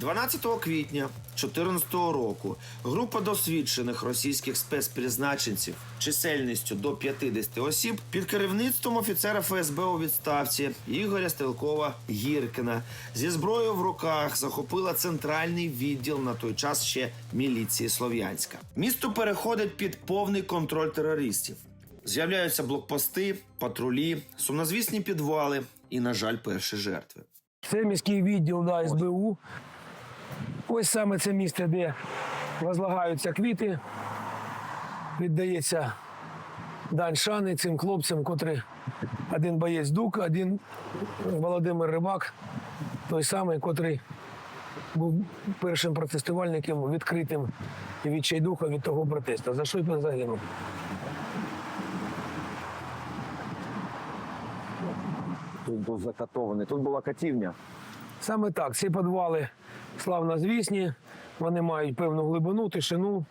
12 квітня 2014 року група досвідчених російських спецпризначенців чисельністю до 50 осіб під керівництвом офіцера ФСБ у відставці Ігоря Стрелкова Гіркина зі зброєю в руках захопила центральний відділ на той час ще міліції Слов'янська. Місто переходить під повний контроль терористів. З'являються блокпости, патрулі, сумнозвісні підвали і, на жаль, перші жертви. Це міський відділ да, СБУ. Ось саме це місце, де возлагаються квіти. Віддається дань шани цим хлопцям, котрі один боєць Дук, один Володимир Рибак, той самий, котрий був першим протестувальником відкритим і відчайдуха від того протесту. За що він загинув? Тут був закатований, тут була катівня. Саме так, ці підвали славнозвісні, вони мають певну глибину, тишину.